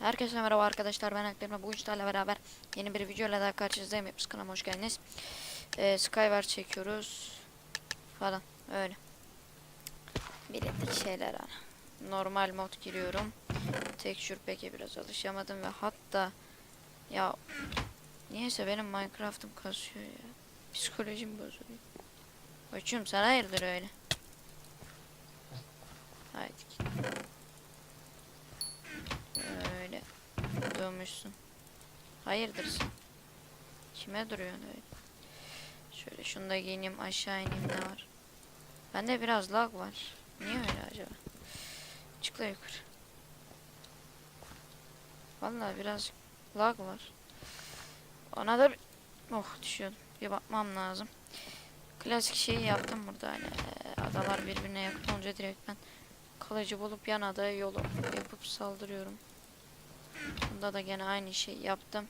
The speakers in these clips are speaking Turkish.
Herkese merhaba arkadaşlar ben Akberme bu işlerle beraber yeni bir video ile daha karşınızdayım. Hepiniz kanalıma hoş geldiniz. Ee, Skyward çekiyoruz falan öyle. Bilindik şeyler hani normal mod giriyorum. Texture Pack'e biraz alışamadım ve hatta ya niyeyse benim Minecraft'ım kasıyor ya. Psikolojim bozuluyor. Koçum sana hayırdır öyle? Haydi git. Öyle durmuşsun. Hayırdır sen? Kime duruyorsun öyle? Şöyle şunu da giyineyim aşağı ineyim ne var? Bende biraz lag var. Niye öyle acaba? Çıkla yukarı. Vallahi biraz lag var. Ona da bir... Oh düşüyordum. Bir bakmam lazım. Klasik şeyi yaptım burada hani adalar birbirine yakın olunca direkt ben kalıcı bulup yan adaya yolu yapıp saldırıyorum. Bunda da gene aynı şeyi yaptım.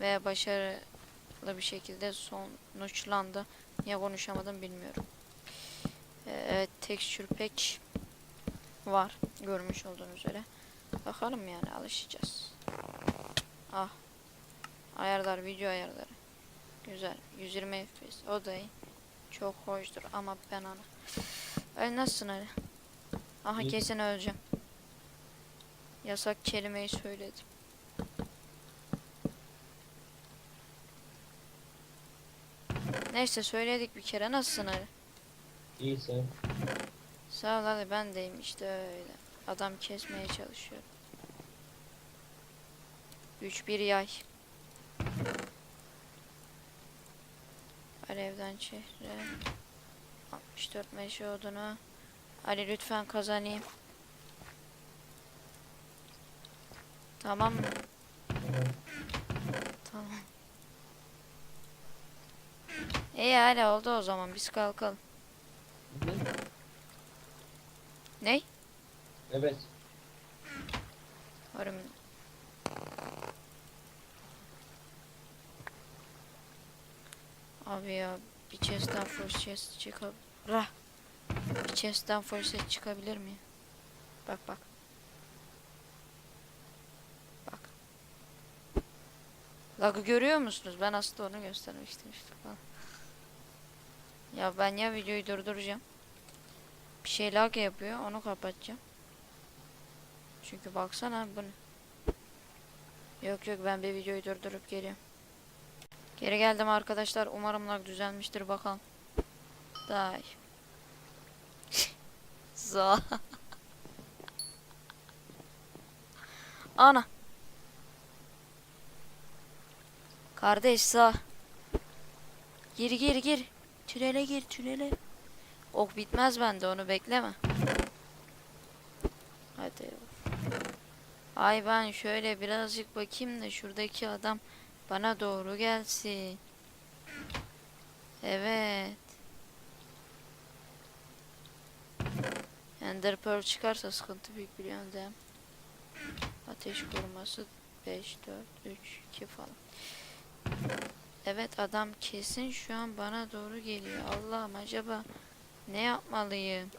Ve başarılı bir şekilde sonuçlandı. Niye konuşamadım bilmiyorum. Ee, Evet texture pack var. Görmüş olduğunuz üzere. Bakalım yani alışacağız. Ah. Ayarlar video ayarları. Güzel. 120 FPS. O da iyi. Çok hoştur ama ben ana. Ay nasılsın Ali? Aha kesin öleceğim. Yasak kelimeyi söyledim. Neyse söyledik bir kere. Nasılsın Ali? İyi sen. Sağ ol Ali ben deyim işte öyle. Adam kesmeye çalışıyor. 3 bir yay. Alevden çehre. 64 meşe odunu. Ali lütfen kazanayım. Tamam mı? Tamam. İyi hala oldu o zaman biz kalkalım. Ne? Ney? Evet. Varım. Abi ya bir chest'ten full chest çıkab... Rah! Bir chest'ten full set çıkabilir mi? Bak. Bak. Lag'ı görüyor musunuz? Ben aslında onu göstermek istemiştim falan. Ya ben ya videoyu durduracağım. Bir şey lag yapıyor onu kapatacağım. Çünkü baksana bu ne? Yok yok ben bir videoyu durdurup geliyorum. Geri geldim arkadaşlar. Umarım lag düzelmiştir bakalım. Day. Za. Ana. Kardeş sağ. Gir gir gir. Tünele gir tünele. Ok bitmez bende onu bekleme. Hadi. Ay ben şöyle birazcık bakayım da şuradaki adam bana doğru gelsin. Evet. Ender Pearl çıkarsa sıkıntı büyük değil mi? Ateş koruması 5, 4, 3, 2 falan. Evet adam kesin şu an bana doğru geliyor. Allah'ım acaba ne yapmalıyım?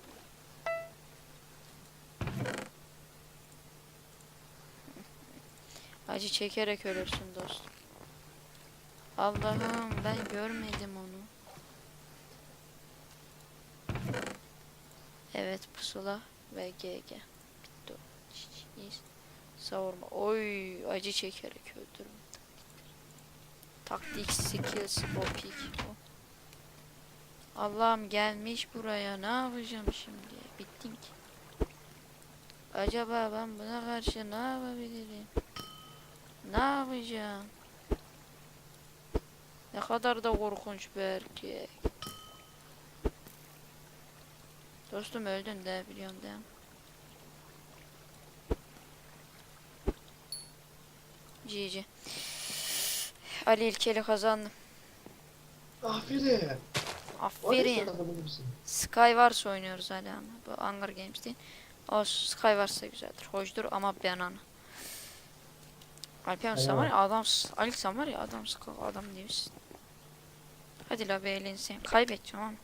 Acı çekerek ölürsün dostum. Allah'ım ben görmedim onu. Evet pusula ve GG. Bitti. Savurma. Oy acı çekerek öldürme. Taktik skills popik. O. Allah'ım gelmiş buraya ne yapacağım şimdi? Bittin ki. Acaba ben buna karşı ne yapabilirim? Ne yapacağım? Ne kadar da korkunç bir erkek. Dostum öldün de biliyorum de. GG. Ali ilkeli kazandım. Aferin. Aferin. Kazanabilirsin. Skywars oynuyoruz hala ama. Bu Hunger Games değil. O Skywars da güzeldir. Hoşdur ama benan. Alper sen var ya adam Ali sen var ya adam adam değilsin. Hadi la be eğlensin. Kaybedeceğim ama.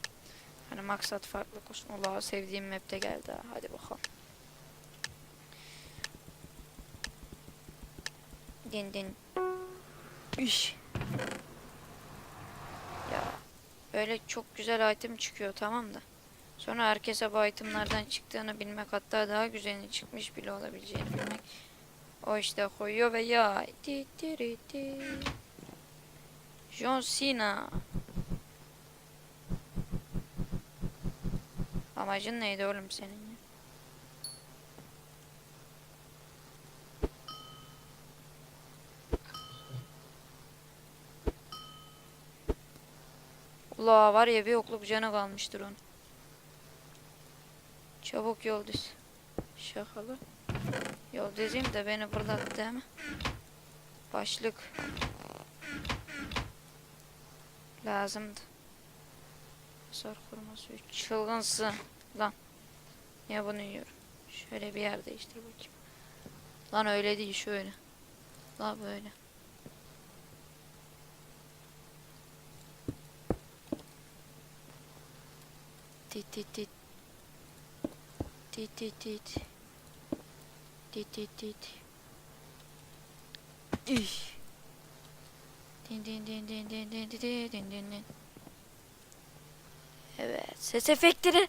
Hani maksat farklı olsun. Allah sevdiğim map'te geldi ha. Hadi bakalım. Din din. Üş. Ya öyle çok güzel item çıkıyor tamam da. Sonra herkese bu itemlerden çıktığını bilmek hatta daha güzelini çıkmış bile olabileceğini bilmek. O işte koyuyor ve ya. Di di di di. John Cena. Amacın neydi oğlum senin ya? Ula var ya bir okluk canı kalmıştır onun. Çabuk yol düz. Şakalı. Yol düzeyim de beni fırlattı mi? Başlık. Lazımdı. Hasar koruması 3. Çılgınsın. Lan. Niye bunu yiyorum? Şöyle bir yer değiştir bakayım. Lan öyle değil şöyle. La böyle. Tit tit tit. Tit tit tit. Tit tit tit. Üş. Din din din din din din din din din din din. Evet. Ses efektleri.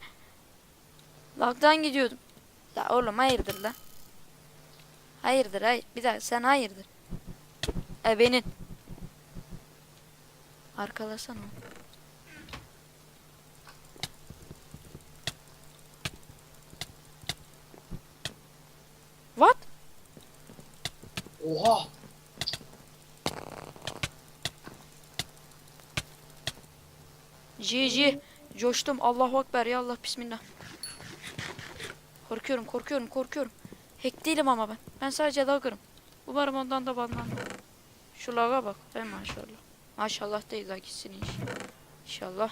Lagdan gidiyordum. La oğlum hayırdır la. Hayırdır hayır. Bir daha sen hayırdır. E benim. Arkalasana. onu. What? Oha. GG. Coştum. Allahu Ekber ya Allah bismillah. Korkuyorum korkuyorum korkuyorum. Hack değilim ama ben. Ben sadece lagger'ım. Umarım ondan da banlanmam. Şu laga bak. Hey maşallah. Maşallah değil la gitsin. İnşallah.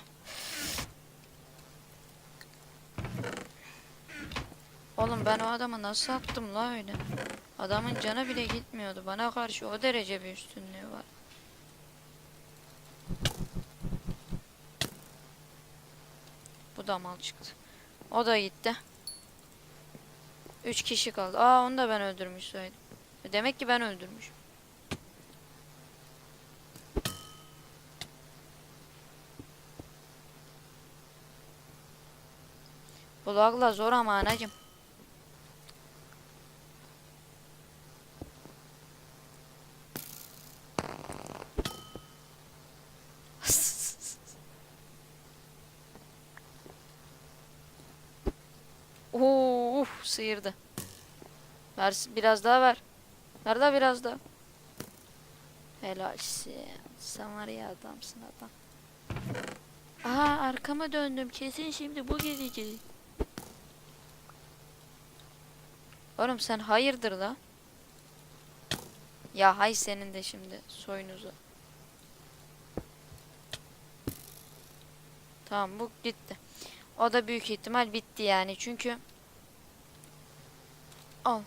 Oğlum ben o adamı nasıl attım la öyle? Adamın canı bile gitmiyordu. Bana karşı o derece bir üstünlüğü var. Bu da mal çıktı. O da gitti. Üç kişi kaldı. Aa onu da ben öldürmüş saydım. Demek ki ben öldürmüşüm. Bu lagla zor ama anacım. Sıyırdı. Ver, biraz daha ver. Ver daha biraz daha. Helalsin. Sen var ya adamsın adam. Aa arkama döndüm. Kesin şimdi bu gelecek. Oğlum sen hayırdır la? Ya hay senin de şimdi soyunuzu. Tamam bu gitti. O da büyük ihtimal bitti yani çünkü Al.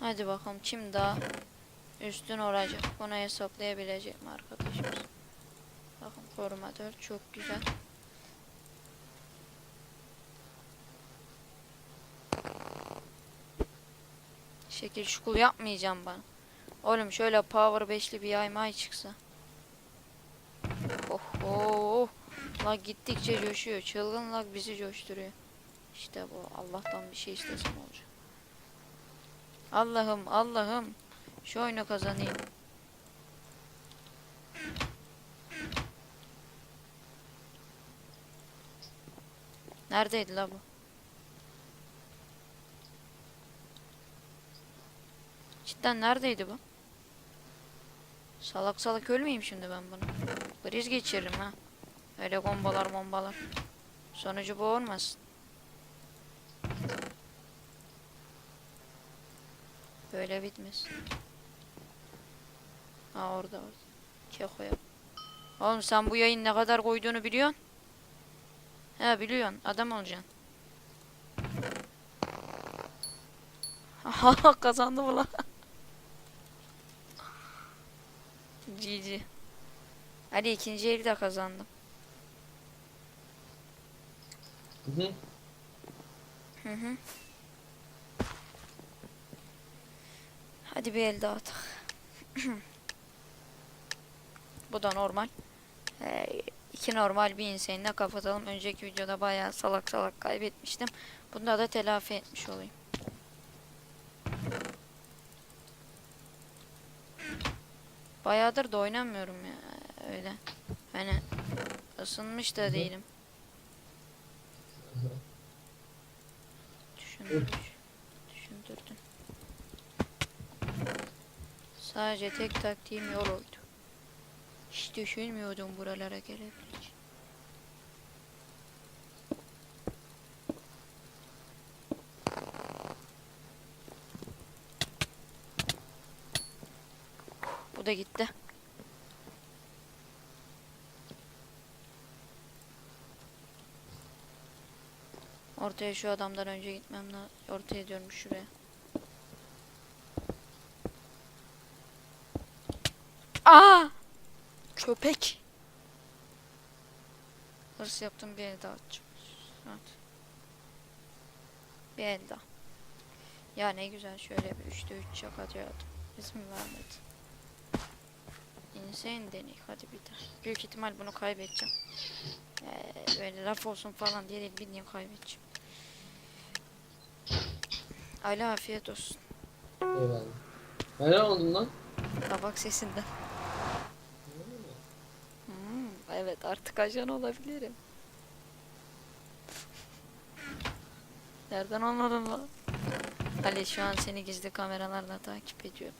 Hadi bakalım kim daha üstün olacak. Bunu hesaplayabilecek mi arkadaşımız? Bakın koruma 4 çok güzel. Şekil şukul yapmayacağım bana. Oğlum şöyle power 5'li bir yaymay çıksa. Oh oh. Lag gittikçe coşuyor. Çılgın lag bizi coşturuyor. İşte bu. Allah'tan bir şey istesem olacak. Allah'ım Allah'ım. Şu oyunu kazanayım. Neredeydi la bu? Cidden neredeydi bu? Salak salak ölmeyeyim şimdi ben bunu. Kriz geçiririm ha. Öyle bombalar bombalar. Sonucu bu olmasın. Böyle bitmez. Ha orada orada. Kekoya. Oğlum sen bu yayın ne kadar koyduğunu biliyorsun. He biliyorsun. Adam olacaksın. Aha kazandı mı lan? GG. Hadi ikinci eli de kazandım. Hı hı. Hı hı. Hadi bir el daha atak. Bu da normal. Ee, iki normal bir insanla kapatalım. Önceki videoda bayağı salak salak kaybetmiştim. Bunda da telafi etmiş olayım. Bayağıdır da oynamıyorum ya öyle. Hani ısınmış da Hı hı. değilim. Düşündürüş. Düşündürdün. Sadece tek taktiğim yol oydu. Hiç düşünmüyordum buralara gelebileceğim. Bu da gitti. Ortaya şu adamdan önce gitmem lazım. Ortaya diyorum şuraya. Aa! Köpek. Hırs yaptım bir el daha atacağım. Evet. Bir el daha. Ya ne güzel şöyle bir üçte üç çak atıyordum. İsmi vermedi. Insane deney hadi bir daha. Büyük ihtimal bunu kaybedeceğim. Ee, böyle laf olsun falan diye değil bildiğin kaybedeceğim. Ala afiyet olsun. Eyvallah. Neler oldun lan? Tabak sesinden. Hmm, evet artık ajan olabilirim. Nereden anladın lan? Ali şu an seni gizli kameralarla takip ediyorum.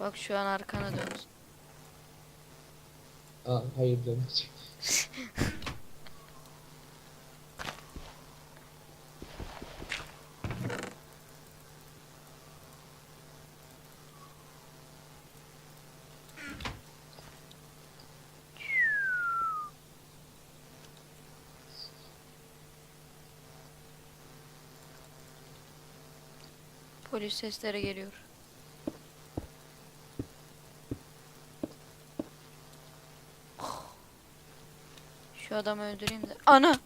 Bak şu an arkana dön. Aa, hayır demeyecek. Polis sesleri geliyor. Şu adamı öldüreyim de. Ana!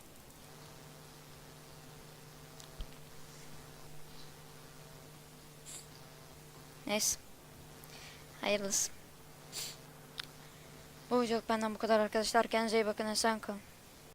Neyse. Hayırlısı. Bu video benden bu kadar arkadaşlar. Kendinize iyi bakın. Esen kalın.